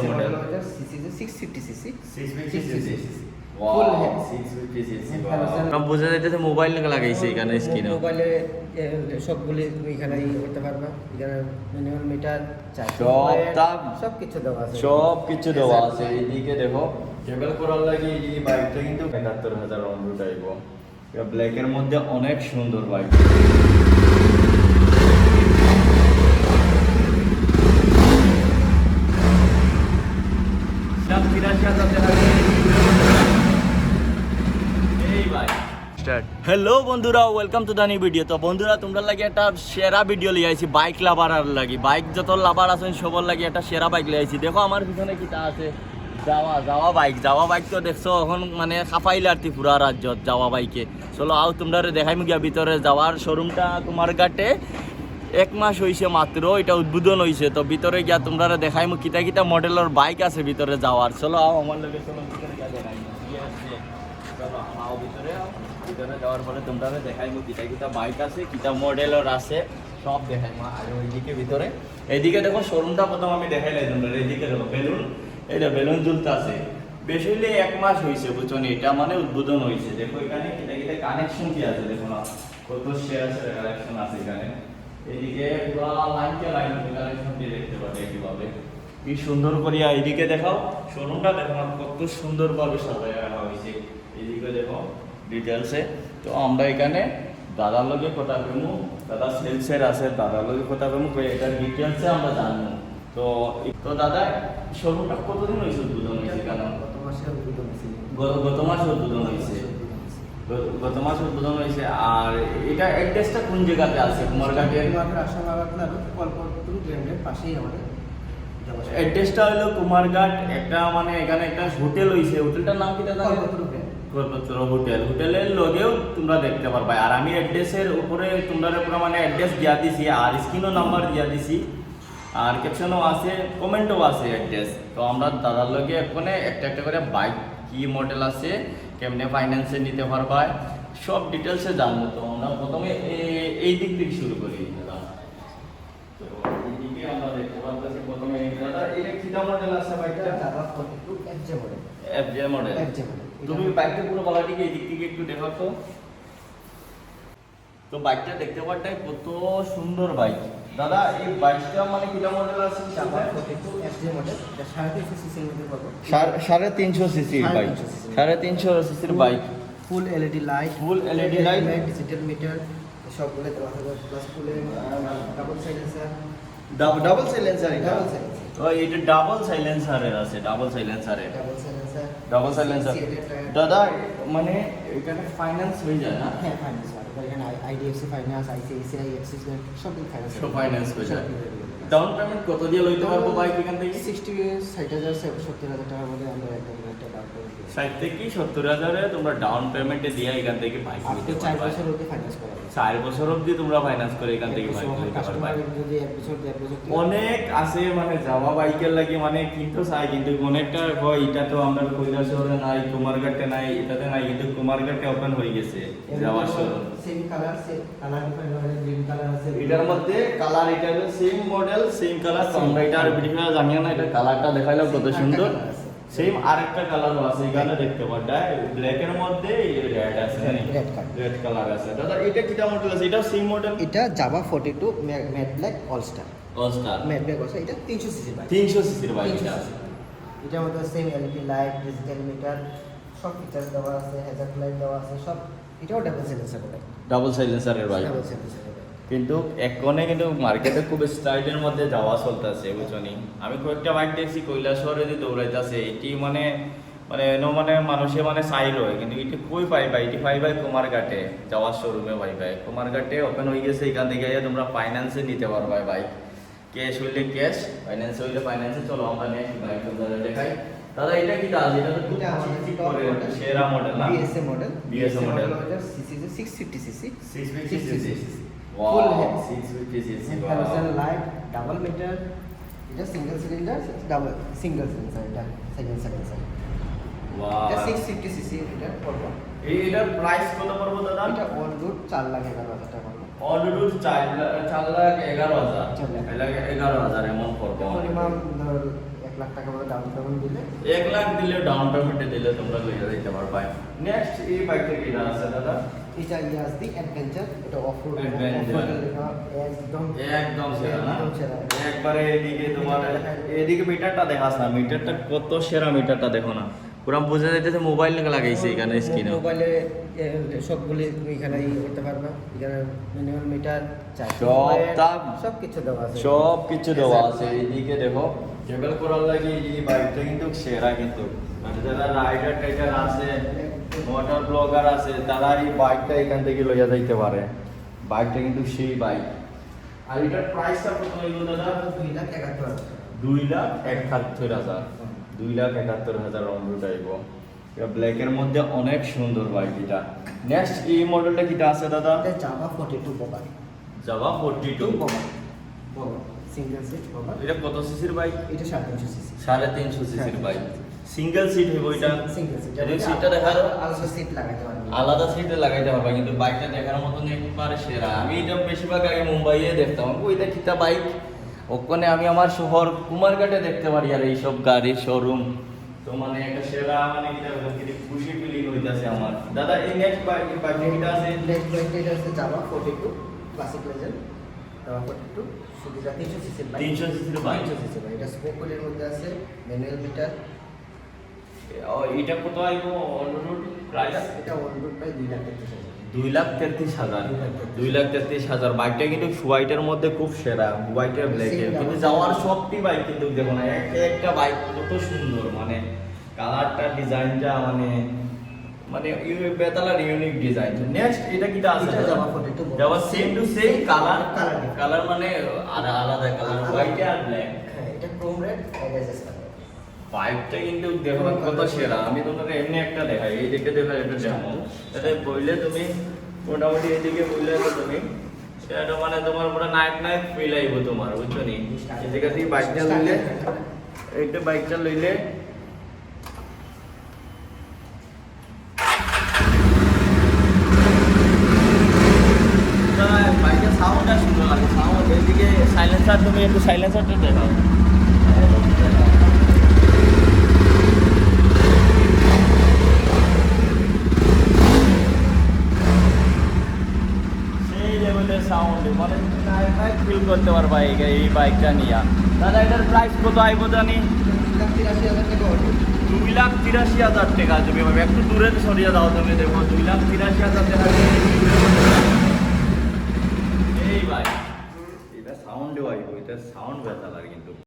model? Cc six fifty cc 650 cc Full Wow, head. 650 cc Hello, sir. wow. বোঝা যাইতেছে mobile লাগাইছে এখানে স্ক্রিনে মোবাইলে সবগুলি তুমি এখানে ইয়ে করতে পারবা এখানে মিনিমাম মিটার সব তাপ। সব কিছু দেওয়া আছে সব কিছু দেওয়া আছে এইদিকে দেখো যেগুলো করার লাগে এই বাইকটা কিন্তু একাত্তর হাজার অনুরোধ আইব ব্ল্যাকের মধ্যে অনেক সুন্দর বাইক হ্যালো বন্ধুরা welcome to the new video তো বন্ধুরা, তোমরা লাগে একটা সেরা ভিডিও লিয়ে আইছি বাইক লাভার আর লাগি। বাইক যত লাভার আছেন, সবার লাগে একটা সেরা বাইক লিয়ে আইছি। দেখো, আমার পিছনে কিটা আছে? যাওয়া যাওয়া বাইক যাওয়া বাইক তো দেখছ, এখন মানে খাফাইলে আর পুরা রাজ্যত যাওয়া বাইকে চলো, আও তোমরা দেখাই গিয়া ভিতরে যাওয়ার শোরুমটা তোমার ঘাটে। এক মাস হইছে মাত্র, এটা উদ্বোধন হইছে। তো ভিতরে গিয়া তোমরা দেখাই মু কিতা কিতা মডেলের বাইক আছে ভিতরে যাওয়ার। চলো, আও আমার লগে চলো ভিতরে গিয়া দেখাই কি আছে চলো আও ভিতরে আও ভিতরে যাওয়ার পরে তোমরা দেখাই মু কিতা কিতা বাইক আছে কিতা মডেলের আছে, সব দেখাই মা আর ওইদিকে ভিতরে এইদিকে দেখো শোরুমটা প্রথম আমি দেখাইলাই তোমরা এইদিকে দেখো বেলুন এইটা বেলুন ঝুলতে আছে। বেশি হইলে এক মাস হয়েছে বুঝছ এটা মানে উদ্বোধন হয়েছে দেখো এখানে কিতা কিতা কানেকশন কি আছে দেখো না কত শেয়ার শেয়ার কানেকশন আছে এখানে এদিকে পুরো লাইনকে লাইন কানেকশন দিয়ে দেখতে পাবে কীভাবে কি সুন্দর করিয়া এইদিকে দেখাও। শোরুমটা দেখো কত সুন্দরভাবে সাজায় রাখা হয়েছে এদিকে দেখো ডিটেলসে তো আমরা এখানে দাদার লগে কথা কমু দাদা সেলসের আছে দাদার লগে কথা কমু এটা ডিটেলসে আমরা জানব। তো তো দাদা শোরুমটা কতদিন হয়েছে উদ্বোধন হয়েছে কেন গত মাসে উদ্বোধন হয়েছিল গত- গত মাসে উদ্বোধন হয়েছে। গত মাসে উদ্বোধন হয়েছে। আর এটা অ্যাড্রেসটা কোন জায়গাতে আছে? কুমারঘাটের আমাদের আসাম আপনার কল্পতরু গ্র্যান্ডের পাশেই আমাদের অ্যাড্রেসটা হলো কুমারঘাট। একটা মানে এখানে একটা হোটেল হইছে। হোটেলটার নাম কি দাদা? কল্পতরু কল্পতরু হোটেল। হোটেলের লগেও তোমরা দেখতে পারবা। আর আমি অ্যাড্রেসের উপরে তোমরা পুরো মানে অ্যাড্রেস দিয়া দিছি আর স্ক্রিনও নাম্বার দিয়া দিছি আর ক্যাপশনও আছে কমেন্টও আছে অ্যাড্রেস তো আমরা দাদার লগে এখানে একটা একটা করে বাইক কি মডেল আছে কেমনে ফাইন্যান্সে নিতে পারবা সব ডিটেলসে জানব। তো আমরা প্রথমে এই দিক থেকে শুরু করি দাদা। তো এইদিকে আমরা দেখতে পারতেছি প্রথমে দাদা এটা কিটা মডেল আছে বাইকটা FJ model FJ model FJ model তুমি বাইকটা পুরো গলাটিকে এই দিক থেকে একটু দেখো তো। তো বাইকটা দেখতে পারটাই কত সুন্দর বাইক দাদা এই বাইকটা মানে কিটা মডেল আছে? এটা সাড়ে তিনশো সিসির বাইক সাড়ে তিনশো সিসির bike full LED light Full LED light। Digital meter সবগুলো দেওয়া হবে প্লাস ফুলে double silencer double silencer double silencer ও এটা ডাবল সাইলেন্সারের আছে ডাবল সাইলেন্সারের ডাবল সাইলেন্সার ডাবল সাইলেন্সার দাদা মানে এখানে ফাইন্যান্স হয়ে যায় না? হ্যাঁ ফাইন্যান্স এখানে IDFC finance ICICI Axis bank সব ফাইন্যান্স সব ফাইন্যান্স হয়ে যায়। ডাউন পেমেন্ট কত দিয়ে লইতে পারব বাইক এখান থেকে? সিক্সটি ষাট হাজার সত্তর হাজার টাকার মধ্যে আমরা একদম একটা ডাউন পেমেন্ট ষাট থেকে সত্তর হাজারে তোমরা ডাউন পেমেন্টে দিয়ে এখান থেকে বাইক আপনি নিতে চার বছর অবধি ফাইন্যান্স করা চার বছর অবধি তোমরা ফাইন্যান্স করে এখান থেকে বাইক নিতে পারবা। যদি এক বছর দেড় বছর অনেক আছে মানে যাওয়া বাইকের লাগে মানে কিন্তু চাই কিন্তু অনেকটা হয় এটা তো আমরা কৈলাসহরে নাই কুমারঘাটে নাই এটাতে নাই কিন্তু কুমারঘাটে ওপেন হয়ে গেছে যাওয়ার showroom same colour same colour হবে গ্রিন কালার আছে। এটার মধ্যে কালার এটা সেম মডেল সেম কালার তো আমরা এটার ভিডিও জানিও না এটা কালারটা দেখাইলাম কত সুন্দর। সেম আরেকটা কালারও আছে এখানে দেখতে পারটা ব্ল্যাক এর মধ্যে রেড আছে। রেড কালার আছে। দাদা এটা কিটা মডেল আছে? এটাও সেম মডেল এটা Jawa forty two matte black all star austere matte black আছে এটা তিনশো সিসি বাইক 300 সিসির বাইক এটা সিসি এটার মধ্যে same LED light digital meter সব ফিচার্স দেওয়া আছে হ্যাজার্ড লাইট দেওয়া আছে সব এটাও ডাবল সাইলেন্সার বাইক ডাবল সাইলেন্সারের বাইক ডাবল সাইলেন্সার বাইক কিন্তু এখনে কিন্তু মার্কেটে খুব স্টাইলের মধ্যে যাওয়া চলতেছে বুঝছনি আমি কয়েকটা বাইক দেখছি কৈলাসহরে যে দৌড়াইতেছে এটি মানে মানে এনো মানে মানুষে মানে চাই রয় কিন্তু এটি কই পাই পাইবা এটি পাই পাইবাই কুমারঘাটে যাওয়ার শোরুমে পাইবাই কুমারঘাটে ওপেন হয়ে গেছে এখান থেকে তোমরা ফাইন্যান্সে নিতে পারবা বাইক ক্যাশ হইলে ক্যাশ ফাইন্যান্স হইলে ফাইন্যান্সে চলো আমরা নেক্সট বাইক দেখাই দাদা এটা কি দাদা এটা তো। সেরা মডেল না BSA model BSA model। Cc six fifty cc 650 cc Full wow head। 650 cc halogen light double meter এটা single cylinder double single cylinder এটা সেকেন্ড সিলিন্ডার wow. এটা সিক্স ফিফটি সিসি এটা পড়বে এই এটার প্রাইস কত পড়ব দাদা? এটা অন রুট চার লাখ এগারো হাজার টাকা পড়বে। অন রুট চার লাখ চার লাখ এগারো হাজার। চার লাখ। চার লাখ এগারো হাজার এমন পড়ব। মিনিমাম ধর এক লাখ টাকা মতো ডাউন পেমেন্ট দিলে। এক লাখ দিলে ডাউন পেমেন্টে দিলে তোমরা লইয়া যাইতে পারবা। নেক্সট এই বাইকটা কি আছে দাদা? এটা ইয়াজদি অ্যাডভেঞ্চার এটা একদম একদম সেরা না? একবারে এদিকে তোমার এদিকে মিটারটা দেখাস না মিটারটা কত সেরা মিটারটা দেখো না। পুরো বোঝা যাইতেছে মোবাইল লাগাইছে এখানে স্ক্রিনে মোবাইলে সবগুলি তুমি এখানে ইয়ে করতে পারবা। এখানে মিনিমাম মিটার সব তাপ- সব কিছু দেওয়া আছে। সব কিছু দেওয়া আছে এইদিকে দেখো। ট্রাভেল করার লাগে এই বাইকটা কিন্তু সেরা কিন্তু। মানে যারা রাইডার টাইডার আছে মোটর ব্লগার আছে তারা এই বাইকটা এখান থেকে লইয়া যাইতে পারে। বাইকটা কিন্তু সেই বাইক আর এটার প্রাইসটা কত হইল দাদা? দুই লাখ একাত্তর হাজার। দুই লাখ একাত্তর হাজার। দুই লাখ একাত্তর হাজার অমরুট আইব এটা ব্ল্যাকের মধ্যে অনেক সুন্দর বাইক এটা। নেক্সট এই মডেলটা কিটা আছে দাদা? এটা Jawa forty two Jawa forty two single seat এটা কত সিসির বাইক এটা সাড়ে তিনশো সিসি সাড়ে তিনশো সিসির বাইক সিঙ্গেল সিট হইব এটা। সিঙ্গেল সিট সিটটা। আলাদা সিট লাগাতে পারবে। আলাদা সিটে লাগাইতে পারবা কিন্তু বাইকটা দেখার মতন একবারে সেরা। আমি এটা বেশিরভাগ আগে মুম্বাইয়ে দেখতাম। ওইটা কিতা বাইক ওখানে আমি আমার শহর কুমারঘাটে দেখতে পারি আর এইসব গাড়ির শোরুম তো মানে একটা সেরা মানে কি খুশি ফিলিং হইতাছে আমার। দাদা এই নেক্সট বাইক বাইকটা আছে? নেক্সট বাইকটা এটা হচ্ছে Jawa forty two classic legend Jawa forty two সুবিধা তিনশো সিসির বাইক 300 cc বাইক। তিনশো সিসির বাইক এটা স্পোক মধ্যে আছে ম্যানুয়াল মিটার এটা কত আইব অলরোড প্রাইস এটা ওয়ান রুট প্রায় দুই লাখ তেত্রিশ হাজার দুই লাখ তেত্রিশ হাজার। দুই লাখ তেত্রিশ হাজার। বাইকটা কিন্তু হোয়াইটের মধ্যে খুব সেরা হোয়াইটের ব্ল্যাকের কিন্তু যাওয়ার সবটি বাইক কিন্তু দেখো না একটা বাইক কত সুন্দর মানে কালারটা ডিজাইনটা মানে মানে বেতালার ইউনিক ডিজাইন নেক্সট এটা কিটা আছে? 42 same two same colour colour মানে আলা- আলাদা কালার হোয়াইট আর ব্ল্যাক এটা ক্রোম রেড পাইপটা কিন্তু দেখো না কত সেরা। আমি তোমাকে এমনি একটা দেখাই, এই দিকে দেখো এটা ডেমো এটা বইলে তুমি, মোটামুটি এইদিকে বইলে তো তুমি এটা মানে তোমার পুরো নাইট নাইট ফিল আইব তোমার, বুঝছ নি? এদিকে তুমি বাইকটা লইলে এইটা বাইকটা লইলে বাইকের সুন্দর সাউন্ড এদিকে সাইলেন্সার তুমি একটু সাইলেন্সারটা দেখাও সেই লেভেলের সাউন্ড মানে ফিল করতে এই বাইকটা নিয়ে। দাদা, এটার প্রাইস কত আইব জানি? দুই লাখ তিরাশি হাজার টাকা তুমি ভাবে একটু দূরে সরিয়ে দাও তুমি, দেখো, দুই লাখ তিরাশি হাজার টাকা এই বাইক এটা সাউন্ডেও আইব, এটা সাউন্ড